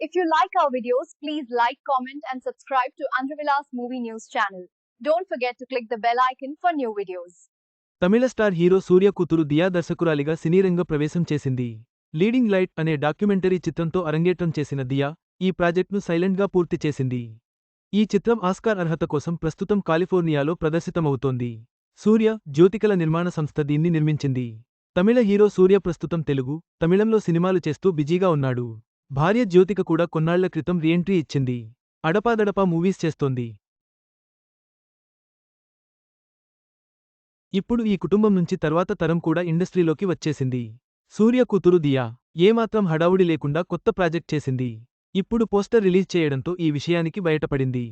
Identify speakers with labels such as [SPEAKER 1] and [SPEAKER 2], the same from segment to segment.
[SPEAKER 1] If you like our videos, please like, comment, and subscribe to Andhravilas Movie News channel. Don't forget to click the bell icon for new videos.
[SPEAKER 2] Tamil star hero Surya కూతురు దియా దర్శకురాలిగా సినీరంగ ప్రవేశం చేసింది. Leading light అనే documentary చిత్రంతో అరంగేట్రం చేసిన దియా ఈ ప్రాజెక్ట్ను సైలెంట్గా పూర్తి చేసింది. ఈ చిత్రం ఆస్కార్ అర్హత కోసం ప్రస్తుతం కాలిఫోర్నియాలో ప్రదర్శితమవుతోంది. సూర్య జ్యోతికల నిర్మాణ సంస్థ దీన్ని నిర్మించింది. తమిళ హీరో సూర్య ప్రస్తుతం తెలుగు తమిళంలో సినిమాలు చేస్తూ బిజీగా ఉన్నాడు. భార్య జ్యోతిక కూడా కొన్నాళ్ళ క్రితం రీఎంట్రీ ఇచ్చింది. అడపాదడపా మూవీస్ చేస్తోంది. ఇప్పుడు ఈ కుటుంబం నుంచి తర్వాత తరం కూడా ఇండస్ట్రీలోకి వచ్చేసింది. సూర్య కూతురు దియా ఏమాత్రం హడావుడి లేకుండా కొత్త ప్రాజెక్ట్ చేసింది. ఇప్పుడు పోస్టర్ రిలీజ్ చేయడంతో ఈ విషయానికి బయటపడింది.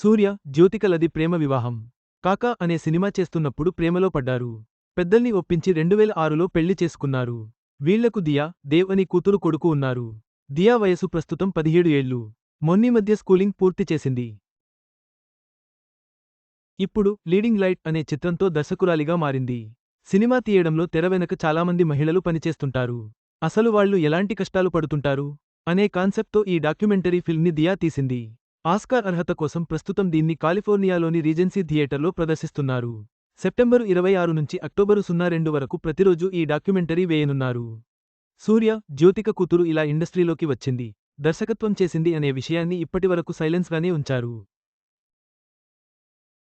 [SPEAKER 2] సూర్య జ్యోతికలది ప్రేమ వివాహం. కాకా అనే సినిమా చేస్తున్నప్పుడు ప్రేమలో పడ్డారు. పెద్దల్ని ఒప్పించి రెండువేల ఆరులో పెళ్ళి చేసుకున్నారు. వీళ్ళకు దియా దేవ్ అని కూతురు కొడుకు ఉన్నారు. దియా వయసు ప్రస్తుతం పదిహేడు ఏళ్ళు మొన్నీ మధ్య స్కూలింగ్ పూర్తి చేసింది. ఇప్పుడు లీడింగ్ లైట్ అనే చిత్రంతో దర్శకురాలిగా మారింది. సినిమా తీయడంలో తెర వెనక చాలామంది మహిళలు పనిచేస్తుంటారు. అసలు వాళ్ళు ఎలాంటి కష్టాలు పడుతుంటారు? అనే కాన్సెప్ట్తో ఈ డాక్యుమెంటరీ ఫిల్మ్ని దియా తీసింది. ఆస్కార్ అర్హత కోసం ప్రస్తుతం దీన్ని కాలిఫోర్నియాలోని రీజెన్సీ థియేటర్లో ప్రదర్శిస్తున్నారు. సెప్టెంబరు ఇరవై ఆరు నుంచి అక్టోబరు సున్నా రెండు వరకు ప్రతిరోజు ఈ డాక్యుమెంటరీ వేయనున్నారు. సూర్య జ్యోతిక కూతురు ఇలా ఇండస్ట్రీలోకి వచ్చింది. దర్శకత్వం చేసింది అనే విషయాన్ని ఇప్పటివరకు సైలెన్స్గానే ఉంచారు.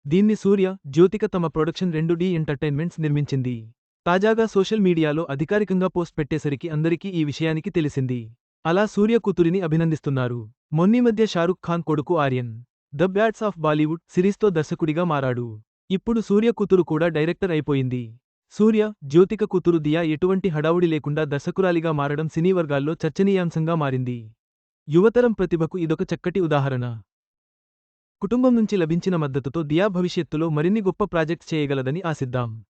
[SPEAKER 2] దీన్ని సూర్య జ్యోతిక తమ ప్రొడక్షన్ రెండు డీ ఎంటర్టైన్మెంట్స్ నిర్మించింది. తాజాగా సోషల్ మీడియాలో అధికారికంగా పోస్ట్ పెట్టేసరికి అందరికీ ఈ విషయానికి తెలిసింది. అలా సూర్య కూతురిని అభినందిస్తున్నారు. మొన్నీ మధ్య షారుఖ్ ఖాన్ కొడుకు Aryan. The bats of Bollywood సిరీస్తో దర్శకుడిగా మారాడు. ఇప్పుడు సూర్య కూతురు కూడా డైరెక్టర్ అయిపోయింది. సూర్య జ్యోతిక కూతురు దియా ఎటువంటి హడావుడి లేకుండా దర్శకురాలిగా మారడం సినీ వర్గాల్లో చర్చనీయాంశంగా మారింది. యువతరం ప్రతిభకు ఇదొక చక్కటి ఉదాహరణ. కుటుంబం నుంచి లభించిన మద్దతుతో దియా భవిష్యత్తులో మరిన్ని గొప్ప ప్రాజెక్ట్స్ చేయగలదని ఆశిద్దాం.